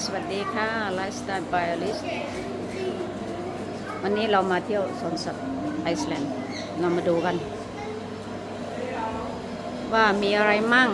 สวัสดีค่ะไลฟ์สไตล์บโอลิสวันนี้เรามาเที่ยวสวนสัตว์ไอซ์แลนด์เรามาดูกัน ว่ามีอะไรมั่ง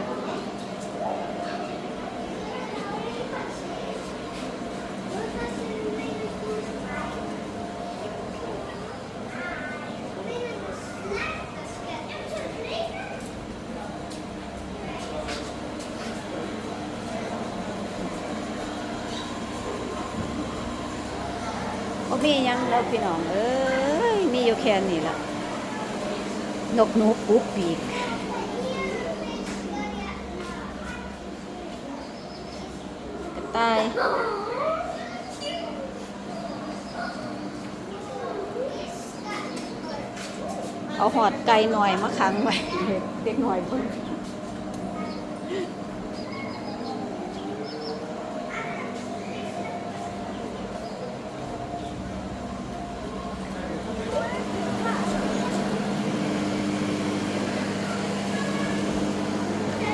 มียังแล้วพี่น้อง เอ้ย มีอยู่แค่นี้ละนกหนูปูปีก กระต่ายเอาหอดไก่หน่อยมาขังไว้ เด็กหน่อยเพิ่ง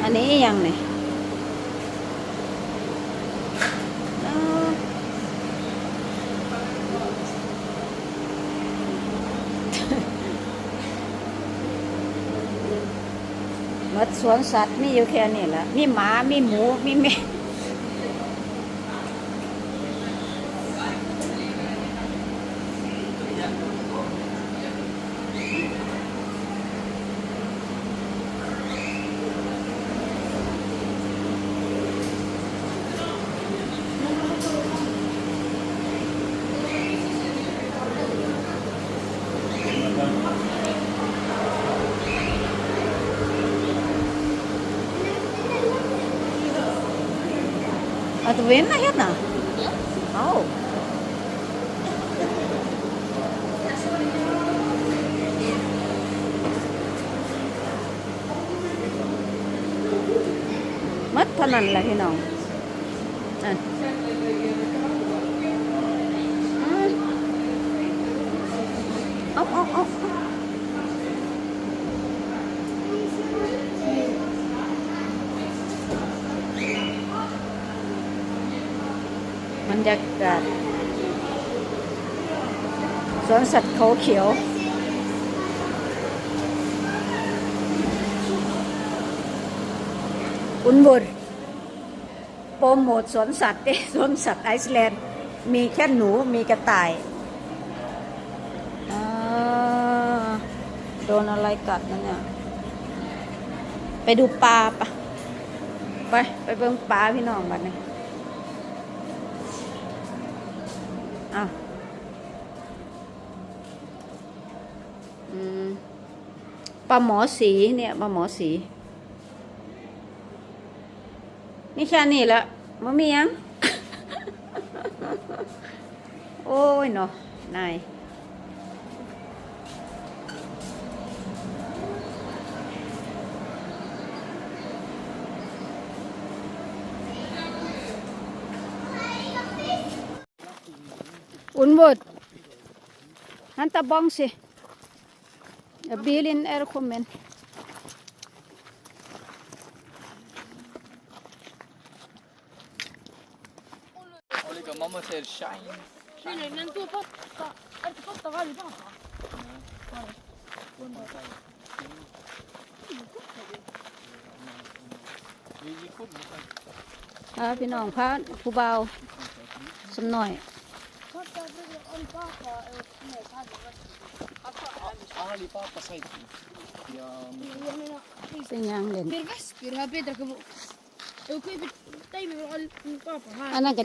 อันนี้อีหยั งนี่ยเอ้าหมดสวนสัตว์มีอยู่แค่นี้แหละมีหมา มีหมู มีแมว เอาตัวเว้นนะเฮ็ดน่ะเอาหมัดเท่านั้นแหละพี่น้องอะอืมเอาเอาเอาเอาบรร ยากาศสวนสัตว์เขาเขียว อุนบุญโปรโมทสวนสัตว์เด้สวนสัตว์ไอซ์แลนด์ มีแค่หนูมีกระต่ายโดนอะไรกัดนะเนี่ย ไปดูปลาปะไป ไปเบิ่งปลาพี่น้องบัดนี้ อะปลาหมอสีเนี่ยปลาหมอสี นี่แค่นี้ละมันมียัง โอ้ยเนาะนาย อุ่นบดฮันตาบองสิบิลินเอร์คอมเมน Olika mamma säger shine. Nej, nej, men då fattar... Inte fattar varje pappa. Vi vi kommer sen. พาพี่น้องพาผู้เบาวสำหน่อย Ali pappa säger det. Ja, Jag menar, เป็นหยังเล่น för väskor har Petra kommit... Jag skrev dig med all pappa อัน här. นั้นก็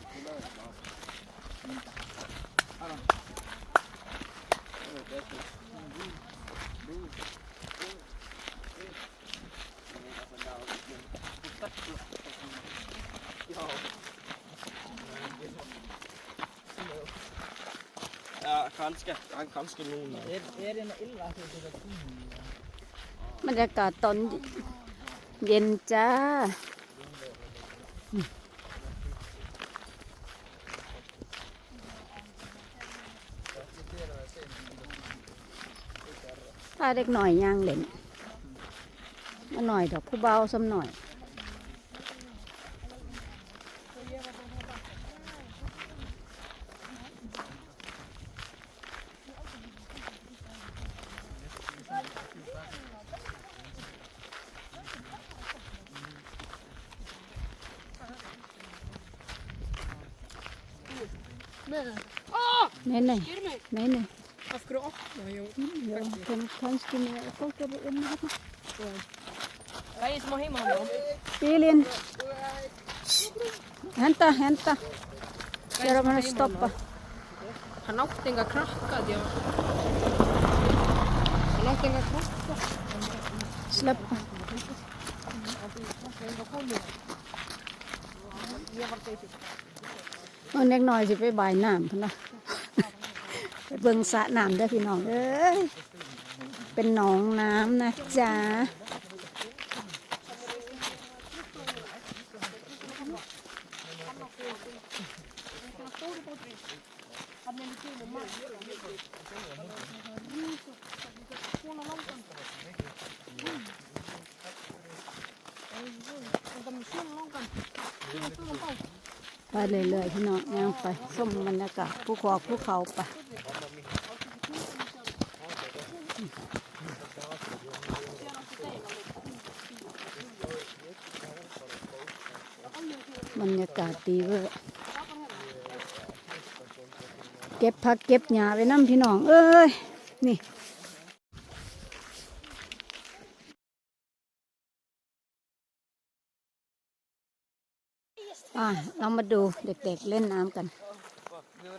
kanskje. Han kanskje noen. Er, er det noe ille at det er sånn? บรรยากาศตอนเย็นจ้า ถ้าเด็กหน่อยย่างเล่นมาหน่อยดอกผู้เบาซ้ำหน่อย Men, ah, Nei, nei, ger mig. nei, nei. Af hverju opna ég? Já, kann, kannski með fólk eru inni hérna. Það er smá heima hann. Bílinn. Henda, henda. Ég er að fara að stoppa. Hann átti enga krakka, því að... Hann átti enga krakka. Sleppa. มัน เล็กน้อยสิไปบายน้ำพุ่นนะไปเบิ่งสระน้ำเด้อพี่น้องเอ้ยเป็นหนองน้ำนะจ๊ะ ไปเรื่อยๆพี่น้องย่างไปส้มบรรยากาศภูเขาภูเขาไปบรรยากาศดีเว้ยเก็บผักเก็บหญ้าไปน้ำพี่น้อง เอ้ย นี่ อะเรามาดูเด็กๆเล่นน้ำกัน Det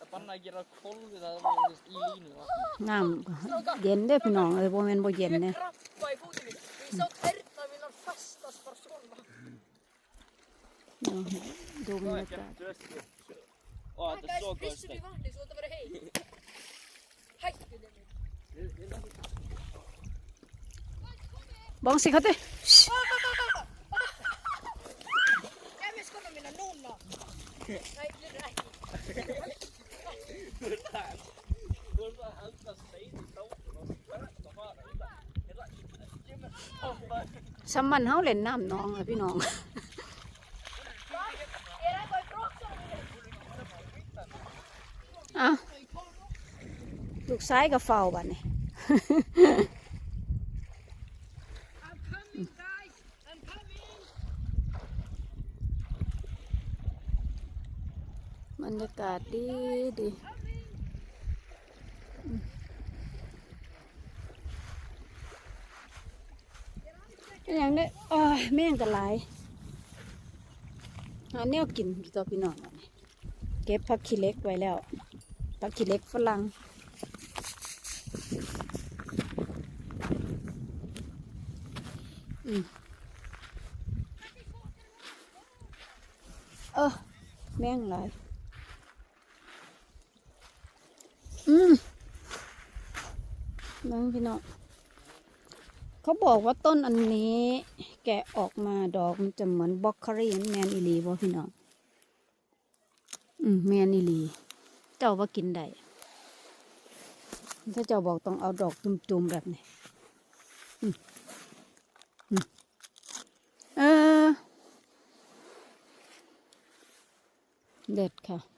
var banna að gera kolvi það var í línu. น้ำเย็นเด้อพี่น้องเอ้ยบ่แม่นบ่เย็นเนี่ย Krabba í fótinn minn. Ég sá tærnar mínar fastast bara svona. ดูบรรยากาศ Å, þetta er svo góð Hristum í steik. vatni สำมันเฮาเล่นน้ำหนองอะพี่น้อง Er eitthvað í brottsam? อะลูกซ้ายกับเฝ้าบัดนี้ I'm coming, guys. I'm coming. บรรยากาศดีดีอืมเป็น อย่างนี้อ้ยแม่งกันหลายหาแนวกินอยู่ตัวพี่น้องเก็บผักขี้เล็กไว้แล้วผักขี้เล็กฝรั่งอืมเออแม่งหลายอืมน้องพี่น้อง เขาบอกว่าต้นอันนี้ แกะออกมาดอกมันจะเหมือนบล็อกเคอรี่แมนอีลีบ่พี่น้อง อืมแมนอีลี เจ้าว่ากินได้ ถ้าเจ้าบอกต้องเอาดอกจุ่มๆแบบนี้อืมอืมเออเด็ดค่ะ